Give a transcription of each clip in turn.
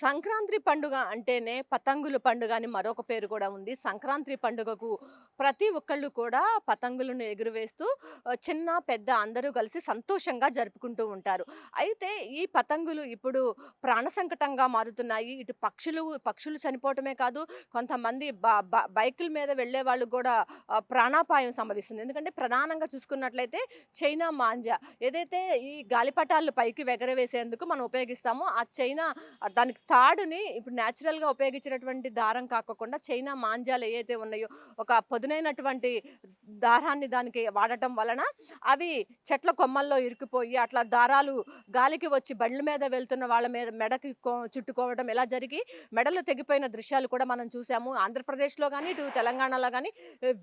సంక్రాంతి పండుగ అంటేనే పతంగుల పండుగ అని మరొక పేరు కూడా ఉంది. సంక్రాంతి పండుగకు ప్రతి ఒక్కళ్ళు కూడా పతంగులను ఎగురవేస్తూ చిన్న పెద్ద అందరూ కలిసి సంతోషంగా జరుపుకుంటూ ఉంటారు. అయితే ఈ పతంగులు ఇప్పుడు ప్రాణ సంకటంగా మారుతున్నాయి. ఇటు పక్షులు పక్షులు చనిపోవటమే కాదు కొంతమంది బ- బ- బైకుల మీద వెళ్ళే వాళ్ళు కూడా ప్రాణాపాయం సంభవిస్తుంది. ఎందుకంటే ప్రధానంగా చూసుకున్నట్లయితే చైనా మాంజా. ఏదైతే ఈ గాలిపటాలు పైకి ఎగరవేసేందుకు మనం ఉపయోగిస్తామో ఆ చైనా దానికి తాడుని ఇప్పుడు న్యాచురల్గా ఉపయోగించినటువంటి దారం కాకుండా చైనా మాంజాలు ఏవైతే ఉన్నాయో ఒక పదునైనటువంటి దారాన్ని దానికి వాడటం వలన అవి చెట్ల కొమ్మల్లో ఇరికిపోయి అట్లా దారాలు గాలికి వచ్చి బండ్ల మీద వెళ్తున్న వాళ్ళ మీద మెడకి చుట్టుకోవడం ఇలా జరిగి మెడలు తెగిపోయిన దృశ్యాలు కూడా మనం చూసాము. ఆంధ్రప్రదేశ్లో కానీ ఇటు తెలంగాణలో కానీ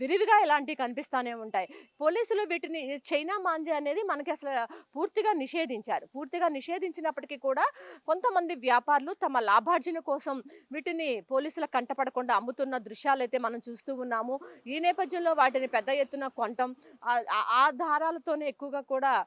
విరివిగా ఇలాంటివి కనిపిస్తూనే ఉంటాయి. పోలీసులు వీటిని చైనా మాంజా అనేది మనకి అసలు పూర్తిగా నిషేధించారు. పూర్తిగా నిషేధించినప్పటికీ కూడా కొంతమంది వ్యాపారులు తమ లాభార్జన కోసం వీటిని పోలీసుల కంటపడకుండా అమ్ముతున్న దృశ్యాలు అయితే మనం చూస్తూ ఉన్నాము. ఈ నేపథ్యంలో వాటిని పెద్ద ఎత్తున కొనటం ఆ- దారాలతోనే ఎక్కువగా కూడా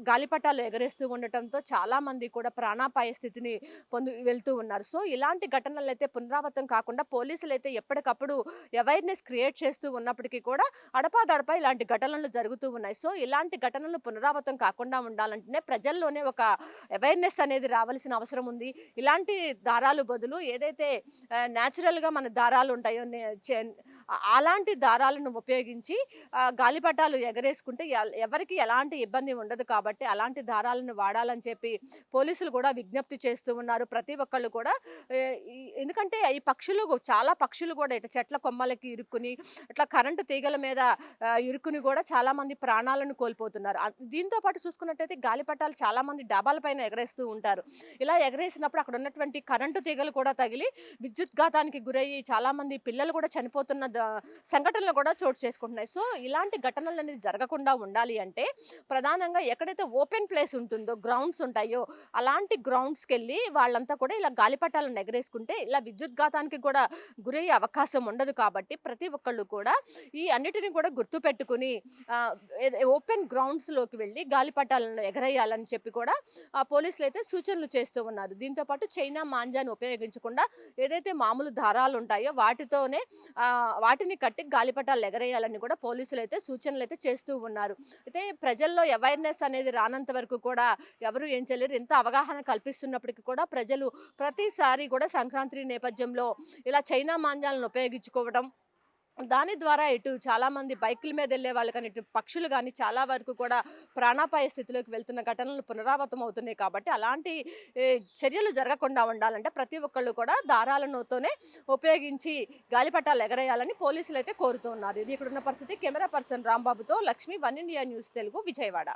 గాలిపటాలు ఎగరేస్తూ ఉండటంతో చాలామంది కూడా ప్రాణాపాయ స్థితిని పొందు వెళ్తూ ఉన్నారు. సో ఇలాంటి ఘటనలు అయితే పునరావృతం కాకుండా పోలీసులు అయితే ఎప్పటికప్పుడు అవేర్నెస్ క్రియేట్ చేస్తూ ఉన్నప్పటికీ కూడా అడపాదడపా ఇలాంటి ఘటనలు జరుగుతూ ఉన్నాయి. సో ఇలాంటి ఘటనలు పునరావృతం కాకుండా ఉండాలంటేనే ప్రజల్లోనే ఒక అవేర్నెస్ అనేది రావాల్సిన అవసరం ఉంది. ఇలాంటి దారాలు బదులు ఏదైతే న్యాచురల్గా గా మన దారాలు ఉంటాయో నే- చే- అలాంటి దారాలను ఉపయోగించి గాలిపటాలు ఎగరేసుకుంటే ఎవరికి ఎలాంటి ఇబ్బంది ఉండదు కాబట్టి అలాంటి దారాలను వాడాలని చెప్పి పోలీసులు కూడా విజ్ఞప్తి చేస్తూ ఉన్నారు. ప్రతి ఒక్కళ్ళు కూడా ఎందుకంటే ఈ పక్షులు చాలా పక్షులు కూడా ఇట్లా చెట్ల కొమ్మలకి ఇరుక్కుని ఇట్లా కరెంటు తీగల మీద ఇరుక్కుని కూడా చాలామంది ప్రాణాలను కోల్పోతున్నారు. దీంతో పాటు చూసుకున్నట్టయితే గాలిపటాలు చాలామంది డాబాల పైన ఎగరేస్తూ ఉంటారు. ఇలా ఎగరేసినప్పుడు అక్కడ ఉన్నటువంటి కరెంటు తీగలు కూడా తగిలి విద్యుత్ ఘాతానికి గురయ్యి చాలామంది పిల్లలు కూడా చనిపోతున్న సంఘటనలు కూడా చోటు చేసుకుంటున్నాయి. సో ఇలాంటి ఘటనలు అనేది జరగకుండా ఉండాలి అంటే ప్రధానంగా ఎక్కడైతే ఓపెన్ ప్లేస్ ఉంటుందో గ్రౌండ్స్ ఉంటాయో అలాంటి గ్రౌండ్స్కి వెళ్ళి వాళ్ళంతా కూడా ఇలా గాలిపటాలను ఎగరేసుకుంటే ఇలా విద్యుత్ఘాతానికి కూడా గురయ్యే అవకాశం ఉండదు కాబట్టి ప్రతి ఒక్కళ్ళు కూడా ఈ అన్నిటిని కూడా గుర్తుపెట్టుకుని ఓపెన్ గ్రౌండ్స్లోకి వెళ్ళి గాలిపటాలను ఎగరేయాలని చెప్పి కూడా ఆ పోలీసులు అయితే సూచనలు చేస్తూ ఉన్నారు. దీంతో పాటు చైనా మాంజాను ఉపయోగించకుండా ఏదైతే మామూలు దారాలు ఉంటాయో వాటితోనే వాటిని కట్టి గాలిపటాలు ఎగరేయాలని కూడా పోలీసులు అయితే సూచనలు అయితే చేస్తూ ఉన్నారు. అయితే ప్రజల్లో అవేర్నెస్ అనేది రానంత వరకు కూడా ఎవరు ఏం చేయలేరు. ఎంత అవగాహన కల్పిస్తున్నప్పటికీ కూడా ప్రజలు ప్రతిసారి కూడా సంక్రాంతి నేపథ్యంలో ఇలా చైనా మాంజాలను ఉపయోగించుకోవడం దాని ద్వారా ఇటు చాలామంది బైకుల మీద వెళ్ళే వాళ్ళు కానీ ఇటు పక్షులు కానీ చాలా వరకు కూడా ప్రాణాపాయ స్థితిలోకి వెళ్తున్న ఘటనలు పునరావృతం అవుతున్నాయి కాబట్టి అలాంటి చర్యలు జరగకుండా ఉండాలంటే ప్రతి ఒక్కళ్ళు కూడా దారాలనుతోనే ఉపయోగించి గాలిపటాలు ఎగరేయాలని పోలీసులు అయితే కోరుతున్నారు ఇది ఇక్కడున్న పరిస్థితి. Camera person రాంబాబుతో Lakshmi one India news Telugu Vijayawada.